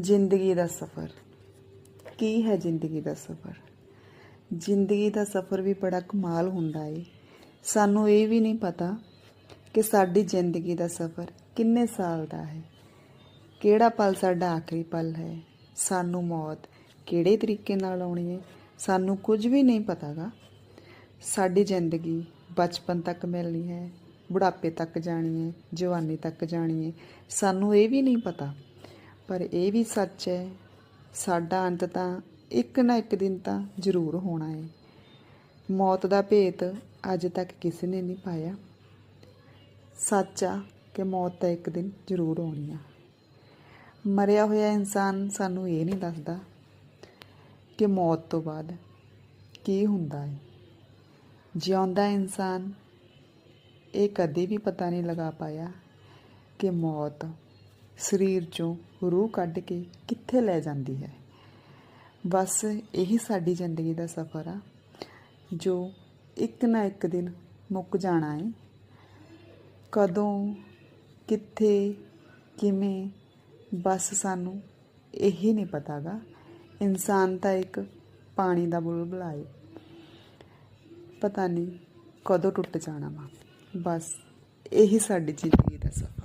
ਜ਼ਿੰਦਗੀ ਦਾ ਸਫ਼ਰ। ਕੀ ਹੈ ਜ਼ਿੰਦਗੀ ਦਾ ਸਫ਼ਰ? ਜ਼ਿੰਦਗੀ ਦਾ ਸਫ਼ਰ ਵੀ ਬੜਾ ਕਮਾਲ ਹੁੰਦਾ ਏ। ਸਾਨੂੰ ਇਹ ਵੀ ਨਹੀਂ ਪਤਾ ਕਿ ਸਾਡੀ ਜ਼ਿੰਦਗੀ ਦਾ ਸਫ਼ਰ ਕਿੰਨੇ ਸਾਲ ਦਾ ਹੈ। ਕਿਹੜਾ ਪਲ ਸਾਡਾ ਆਖਰੀ ਪਲ ਹੈ? ਸਾਨੂੰ ਮੌਤ ਕਿਹੜੇ ਤਰੀਕੇ ਨਾਲ ਆਉਣੀ ਹੈ ਸਾਨੂੰ ਕੁਝ ਵੀ ਨਹੀਂ ਪਤਾਗਾ। ਸਾਡੀ ਜ਼ਿੰਦਗੀ ਬਚਪਨ ਤੱਕ ਮਿਲਣੀ ਹੈ, ਬੁਢਾਪੇ ਤੱਕ ਜਾਣੀ ਹੈ, ਜਵਾਨੀ ਤੱਕ ਜਾਣੀ ਹੈ। ਸਾਨੂੰ ਇਹ ਵੀ ਨਹੀਂ ਪਤਾ। ਪਰ ਇਹ ਵੀ ਸੱਚ ਹੈ, ਸਾਡਾ ਅੰਤ ਤਾਂ ਇੱਕ ਨਾ ਇੱਕ ਦਿਨ ਤਾਂ ਜ਼ਰੂਰ ਹੋਣਾ ਹੈ ਮੌਤ ਦਾ ਭੇਤ ਅੱਜ ਤੱਕ ਕਿਸੇ ਨੇ ਨਹੀਂ ਪਾਇਆ। ਸੱਚ ਆ ਕਿ ਮੌਤ ਤਾਂ ਇੱਕ ਦਿਨ ਜ਼ਰੂਰ ਆਉਣੀ ਆ। ਮਰਿਆ ਹੋਇਆ ਇਨਸਾਨ ਸਾਨੂੰ ਇਹ ਨਹੀਂ ਦੱਸਦਾ ਕਿ ਮੌਤ ਤੋਂ ਬਾਅਦ ਕੀ ਹੁੰਦਾ ਹੈ ਜਿਉਂਦਾ ਇਨਸਾਨ ਇਹ ਕਦੇ ਵੀ ਪਤਾ ਨਹੀਂ ਲਗਾ ਪਾਇਆ ਕਿ ਮੌਤ ਸਰੀਰ ਚੋਂ ਰੂਹ ਕੱਢ ਕੇ ਕਿੱਥੇ ਲੈ ਜਾਂਦੀ ਹੈ? ਬਸ ਇਹੀ ਸਾਡੀ ਜ਼ਿੰਦਗੀ ਦਾ ਸਫ਼ਰ ਆ, ਜੋ ਇੱਕ ਨਾ ਇੱਕ ਦਿਨ ਮੁੱਕ ਜਾਣਾ ਹੈ ਕਦੋਂ, ਕਿੱਥੇ, ਕਿਵੇਂ, ਬਸ ਸਾਨੂੰ ਇਹੀ ਨਹੀਂ ਪਤਾਗਾ। ਇਨਸਾਨ ਤਾਂ ਇੱਕ ਪਾਣੀ ਦਾ ਬੁਲਬੁਲਾ ਹੈ ਪਤਾ ਨਹੀਂ ਕਦੋਂ ਟੁੱਟ ਜਾਣਾ ਵਾ। ਬਸ ਇਹੀ ਸਾਡੀ ਜ਼ਿੰਦਗੀ ਦਾ ਸਫ਼ਰ